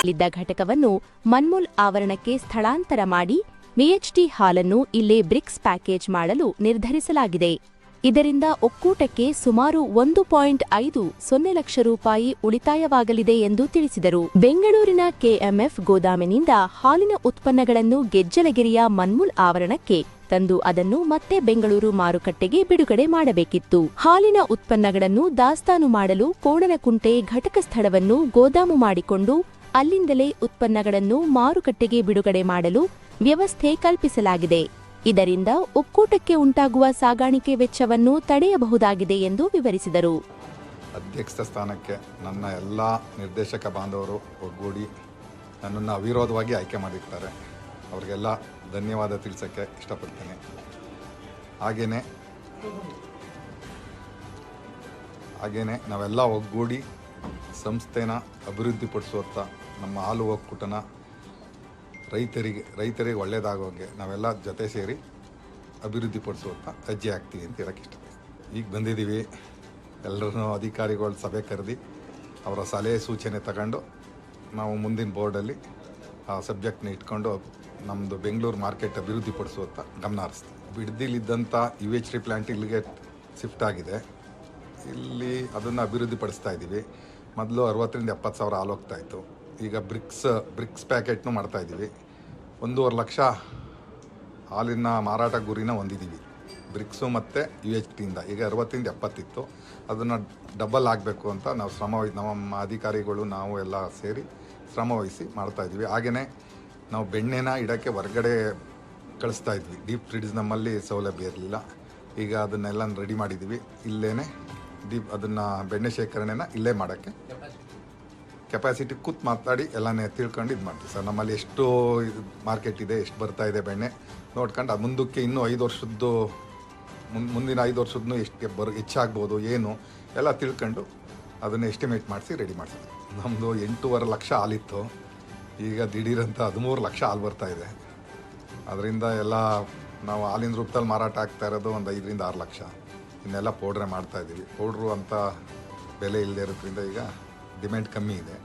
ಇಲ್ಲಿದ್ದ ಘಟಕವನ್ನು ಮನ್ಮುಲ್ ಆವರಣಕ್ಕೆ ಸ್ಥಳಾಂತರ ಮಾಡಿ ವಿಎಚ್ಟಿ ಹಾಲನ್ನು ಇಲ್ಲೇ ಬ್ರಿಕ್ಸ್ ಪ್ಯಾಕೇಜ್ ಮಾಡಲು ನಿರ್ಧರಿಸಲಾಗಿದೆ. ಇದರಿಂದ ಒಕ್ಕೂಟಕ್ಕೆ ಸುಮಾರು ಒಂದು ಪಾಯಿಂಟ್ ಐದು ಸೊನ್ನೆ ಲಕ್ಷ ರೂಪಾಯಿ ಉಳಿತಾಯವಾಗಲಿದೆ ಎಂದು ತಿಳಿಸಿದರು. ಬೆಂಗಳೂರಿನ ಕೆಎಂಎಫ್ ಗೋದಾಮಿನಿಂದ ಹಾಲಿನ ಉತ್ಪನ್ನಗಳನ್ನು ಗೆಜ್ಜಲಗಿರಿಯ ಮನ್ಮುಲ್ ಆವರಣಕ್ಕೆ ತಂದು ಅದನ್ನು ಮತ್ತೆ ಬೆಂಗಳೂರು ಮಾರುಕಟ್ಟೆಗೆ ಬಿಡುಗಡೆ ಮಾಡಬೇಕಿತ್ತು. ಹಾಲಿನ ಉತ್ಪನ್ನಗಳನ್ನು ದಾಸ್ತಾನು ಮಾಡಲು ಕೋಣನಕುಂಟೆ ಘಟಕ ಸ್ಥಳವನ್ನು ಗೋದಾಮು ಮಾಡಿಕೊಂಡು ಅಲ್ಲಿಂದಲೇ ಉತ್ಪನ್ನಗಳನ್ನು ಮಾರುಕಟ್ಟೆಗೆ ಬಿಡುಗಡೆ ಮಾಡಲು ವ್ಯವಸ್ಥೆ ಕಲ್ಪಿಸಲಾಗಿದೆ. ಇದರಿಂದ ಒಕ್ಕೂಟಕ್ಕೆ ಉಂಟಾಗುವ ಸಾಗಾಣಿಕೆ ವೆಚ್ಚವನ್ನು ತಡೆಯಬಹುದಾಗಿದೆ ಎಂದು ವಿವರಿಸಿದರು. ಅಧ್ಯಕ್ಷ ಸ್ಥಾನಕ್ಕೆ ನನ್ನ ಎಲ್ಲ ನಿರ್ದೇಶಕ ಬಾಂಧವರು ಒಗ್ಗೂಡಿ ನನ್ನನ್ನು ಅವಿರೋಧವಾಗಿ ಆಯ್ಕೆ ಮಾಡಿರ್ತಾರೆ. ಅವರಿಗೆಲ್ಲ ಧನ್ಯವಾದ ತಿಳಿಸೋಕ್ಕೆ ಇಷ್ಟಪಡ್ತೇನೆ. ಹಾಗೆಯೇ ಹಾಗೆಯೇ ನಾವೆಲ್ಲ ಒಗ್ಗೂಡಿ ಸಂಸ್ಥೆನ ಅಭಿವೃದ್ಧಿಪಡಿಸುವತ್ತ ನಮ್ಮ ಹಾಲು ಒಕ್ಕೂಟನ ರೈತರಿಗೆ ರೈತರಿಗೆ ಒಳ್ಳೆಯದಾಗೋಂಗೆ ನಾವೆಲ್ಲ ಜೊತೆ ಸೇರಿ ಅಭಿವೃದ್ಧಿಪಡಿಸುವತ್ತ ಅಜ್ಜಿ ಆಗ್ತೀವಿ ಅಂತ ಹೇಳಕ್ಕೆ ಇಷ್ಟಪಡ್ತೀನಿ. ಈಗ ಬಂದಿದ್ದೀವಿ. ಎಲ್ಲರೂ ಅಧಿಕಾರಿಗಳ ಸಭೆ ಕರೆದು ಅವರ ಸಲಹೆ ಸೂಚನೆ ತಗೊಂಡು ನಾವು ಮುಂದಿನ ಬೋರ್ಡಲ್ಲಿ ಆ ಸಬ್ಜೆಕ್ಟ್ನ ಇಟ್ಕೊಂಡು ನಮ್ಮದು ಬೆಂಗಳೂರು ಮಾರ್ಕೆಟ್ ಅಭಿವೃದ್ಧಿಪಡಿಸುವತ್ತ ಗಮನ ಹರಿಸ್ತೀವಿ. ಬಿಡ್ದಿಲಿದ್ದಂಥ ಯು ಎಚ್ ಡಿ ಪ್ಲ್ಯಾಂಟ್ ಇಲ್ಲಿಗೆ ಶಿಫ್ಟ್ ಆಗಿದೆ. ಇಲ್ಲಿ ಅದನ್ನು ಅಭಿವೃದ್ಧಿಪಡಿಸ್ತಾ ಇದ್ದೀವಿ. ಮೊದಲು ಅರವತ್ತರಿಂದ ಎಪ್ಪತ್ತು ಸಾವಿರ ಹಾಲು ಹೋಗ್ತಾ ಇತ್ತು ಈಗ ಬ್ರಿಕ್ಸ್ ಬ್ರಿಕ್ಸ್ ಪ್ಯಾಕೆಟ್ನು ಮಾಡ್ತಾ ಇದ್ದೀವಿ ಒಂದೂವರೆ ಲಕ್ಷ ಹಾಲಿನ ಮಾರಾಟ ಗುರಿನ ಹೊಂದಿದ್ದೀವಿ. ಬ್ರಿಕ್ಸು ಮತ್ತು ಯು ಎಚ್ ಟಿಯಿಂದ. ಈಗ ಅರವತ್ತರಿಂದ ಎಪ್ಪತ್ತಿತ್ತು. ಅದನ್ನು ಡಬಲ್ ಆಗಬೇಕು ಅಂತ ನಾವು ಶ್ರಮವಹಿ ನಮ್ಮ ಅಧಿಕಾರಿಗಳು, ನಾವು ಎಲ್ಲ ಸೇರಿ ಶ್ರಮವಹಿಸಿ ಇದ್ದೀವಿ ಹಾಗೆಯೇ ನಾವು ಬೆಣ್ಣೆನ ಇಡೋಕ್ಕೆ ಹೊರಗಡೆ ಕಳಿಸ್ತಾ ಇದ್ವಿ ಡೀಪ್ ಫ್ರಿಡ್ಜ್ ನಮ್ಮಲ್ಲಿ ಸೌಲಭ್ಯ ಇರಲಿಲ್ಲ. ಈಗ ಅದನ್ನೆಲ್ಲ ರೆಡಿ ಮಾಡಿದ್ದೀವಿ. ಇಲ್ಲೇ ಡೀಪ್ ಅದನ್ನು ಬೆಣ್ಣೆ ಶೇಖರಣೆನ ಇಲ್ಲೇ ಮಾಡೋಕ್ಕೆ. ಕೆಪಾಸಿಟಿ ಕೂತ್ ಮಾತಾಡಿ ಎಲ್ಲನೇ ತಿಳ್ಕೊಂಡು ಇದು ಮಾಡ್ತೀವಿ ಸರ್. ನಮ್ಮಲ್ಲಿ ಎಷ್ಟು ಮಾರ್ಕೆಟ್ ಇದೆ, ಎಷ್ಟು ಬರ್ತಾ ಇದೆ ಬೆಣ್ಣೆ. ನೋಡ್ಕೊಂಡು ಅದು ಮುಂದಕ್ಕೆ ಇನ್ನೂ ಐದು ವರ್ಷದ್ದು ಮುಂದಿನ ಐದು ವರ್ಷದ್ದು ಎಷ್ಟು ಬರ್, ಹೆಚ್ಚಾಗ್ಬೋದು, ಏನು, ಎಲ್ಲ ತಿಳ್ಕೊಂಡು ಅದನ್ನು ಎಸ್ಟಿಮೇಟ್ ಮಾಡಿಸಿ ರೆಡಿ ಮಾಡ್ತೀವಿ ನಮ್ಮದು ಎಂಟೂವರೆ ಲಕ್ಷ ಹಾಲಿತ್ತು. ಈಗ ದಿಢೀರಂತ ಹದಿಮೂರು ಲಕ್ಷ ಹಾಲು ಬರ್ತಾ ಇದೆ. ಅದರಿಂದ ಎಲ್ಲ ನಾವು ಹಾಲಿನ ರೂಪದಲ್ಲಿ ಮಾರಾಟ ಆಗ್ತಾ ಇರೋದು ಒಂದು ಐದರಿಂದ ಆರು ಲಕ್ಷ. ಇನ್ನೆಲ್ಲ ಪೌಡ್ರೆ ಮಾಡ್ತಾ ಇದ್ದೀವಿ. ಪೌಡ್ರು ಅಂತ ಬೆಲೆ ಇಲ್ಲದೆ ಇರೋದ್ರಿಂದ ಈಗ ಡಿಮ್ಯಾಂಡ್ ಕಮ್ಮಿ ಇದೆ.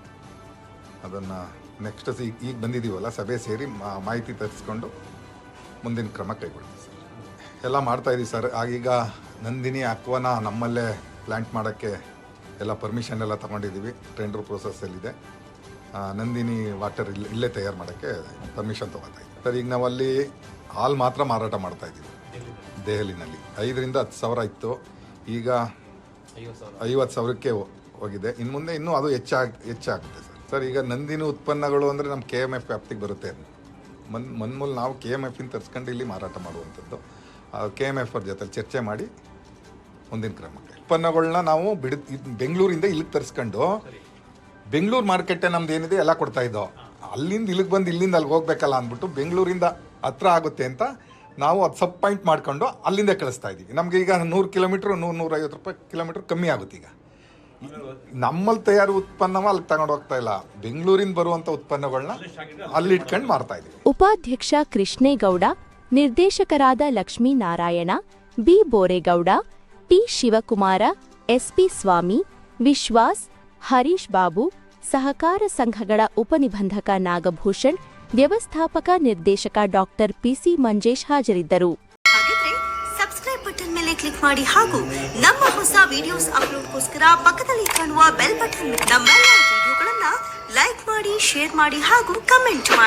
ಅದನ್ನು ನೆಕ್ಸ್ಟ್ ಈಗ ಈಗ ಬಂದಿದ್ದೀವಲ್ಲ ಸಭೆ ಸೇರಿ ಮಾಹಿತಿ ತರಿಸ್ಕೊಂಡು ಮುಂದಿನ ಕ್ರಮ ಕೈಗೊಳ್ತೀವಿ ಸರ್. ಎಲ್ಲ ಮಾಡ್ತಾಯಿದ್ದೀವಿ ಸರ್. ಆಗೀಗ ನಂದಿನಿ, ಅಕ್ವನ ನಮ್ಮಲ್ಲೇ ಪ್ಲ್ಯಾಂಟ್ ಮಾಡೋಕ್ಕೆ ಎಲ್ಲ ಪರ್ಮಿಷನ್ ಎಲ್ಲ ತೊಗೊಂಡಿದ್ದೀವಿ ಟೆಂಡರ್ ಪ್ರೊಸೆಸ್ಸಲ್ಲಿದೆ ನಂದಿನಿ ವಾಟರ್ ಇಲ್ಲೇ ಇಲ್ಲೇ ತಯಾರು ಮಾಡೋಕ್ಕೆ ಪರ್ಮಿಷನ್ ತೊಗೊತಾ ಇದ್ದೀವಿ. ಸರ್, ಈಗ ನಾವಲ್ಲಿ ಹಾಲು ಮಾತ್ರ ಮಾರಾಟ ಮಾಡ್ತಾ ಇದ್ದೀವಿ. ದೆಹಲಿನಲ್ಲಿ. ಐದರಿಂದ ಹತ್ತು ಸಾವಿರ ಇತ್ತು. ಈಗ ಐವತ್ತು ಸಾವಿರಕ್ಕೆ ಹೋಗಿದೆ. ಇನ್ನು ಮುಂದೆ ಇನ್ನೂ ಅದು ಹೆಚ್ಚಾಗ್ ಹೆಚ್ಚಾಗುತ್ತೆ ಸರ್. ಸರ್ ಈಗ ನಂದಿನಿ ಉತ್ಪನ್ನಗಳು ಅಂದರೆ ನಮ್ಮ ಕೆ ಎಂ ಎಫ್ ವ್ಯಾಪ್ತಿಗೆ ಬರುತ್ತೆ. ಮನ್ ಮನ್ಮೂಲ್ ನಾವು ಕೆ ಎಂ ಎಫಿನ ತರಿಸ್ಕೊಂಡು ಇಲ್ಲಿ ಮಾರಾಟ ಮಾಡುವಂಥದ್ದು. ಕೆ ಎಂ ಎಫ್ ಅವ್ರ ಜೊತೆ ಚರ್ಚೆ ಮಾಡಿ ಮುಂದಿನ ಕ್ರಮಕ್ಕೆ ಉತ್ಪನ್ನಗಳನ್ನ ನಾವು ಬಿಡ ಬೆಂಗಳೂರಿಂದ ಇಲ್ಲಿಗೆ ತರಿಸ್ಕೊಂಡು ಬೆಂಗಳೂರು ಮಾರ್ಕೆಟೇ ನಮ್ದು ಏನಿದೆ ಎಲ್ಲ ಕೊಡ್ತಾ ಇದ್ದೋ. ಅಲ್ಲಿಂದ ಇಲ್ಲಿಗೆ ಬಂದು ಇಲ್ಲಿಂದ ಅಲ್ಲಿಗೆ ಹೋಗ್ಬೇಕಲ್ಲ ಅಂದ್ಬಿಟ್ಟು ಬೆಂಗಳೂರಿಂದ ಹತ್ರ ಆಗುತ್ತೆ ಅಂತ ನಾವು ಅದು ಸಬ್ ಪಾಯಿಂಟ್ ಮಾಡ್ಕೊಂಡು ಅಲ್ಲಿಂದ ಕಳಿಸ್ತಾ ಇದ್ದೀವಿ ನಮಗೆ ಈಗ ನೂರು ಕಿಲೋಮೀಟ್ರ್ ನೂರು ನೂರೈವತ್ತು ರೂಪಾಯಿ ಕಿಲೋಮೀಟ್ರ್ ಕಮ್ಮಿ ಆಗುತ್ತೆ ಈಗ. ನಮ್ಮಲ್ಲಿ ತಯಾರು ಉತ್ಪನ್ನವ ಅಲ್ಲಿ ತಗೊಂಡು ಹೋಗ್ತಾ ಇಲ್ಲ. ಬೆಂಗಳೂರಿಂದ ಬರುವಂಥ ಉತ್ಪನ್ನಗಳನ್ನ ಅಲ್ಲಿ ಇಟ್ಕೊಂಡು ಮಾರ್ತಾ ಇದ್ದೀವಿ ಉಪಾಧ್ಯಕ್ಷ ಕೃಷ್ಣೇಗೌಡ, ನಿರ್ದೇಶಕರಾದ Lakshminarayana B Boregowda, T Shivakumar, SP Swamy, Vishwas, Harish Babu, ಸಹಕಾರ ಸಂಘಗಳ ಉಪನಿಬಂಧಕ ನಾಗಭೂಷಣ್ ವ್ಯವಸ್ಥಾಪಕ ನಿರ್ದೇಶಕ ಡಾಕ್ಟರ್ ಪಿಸಿ ಮಂಜೇಶ್ ಹಾಜರಿದ್ದರು. ಸಬ್ಸ್ಕ್ರೈಬ್ ಬಟನ್ ಮೇಲೆ ಕ್ಲಿಕ್ ಮಾಡಿ ಹಾಗೂ ನಮ್ಮ ಹೊಸ ವಿಡಿಯೋಸ್ ಅಪ್ಲೋಡ್ಗೋಸ್ಕರ ಪಕ್ಕದಲ್ಲಿ ಕಾಣುವ ಬೆಲ್ ಬಟನ್ ನಮ್ಮೆಲ್ಲ ವಿಡಿಯೋಗಳನ್ನ ಲೈಕ್ ಮಾಡಿ ಶೇರ್ ಮಾಡಿ ಹಾಗೂ ಕಮೆಂಟ್ ಮಾಡಿ.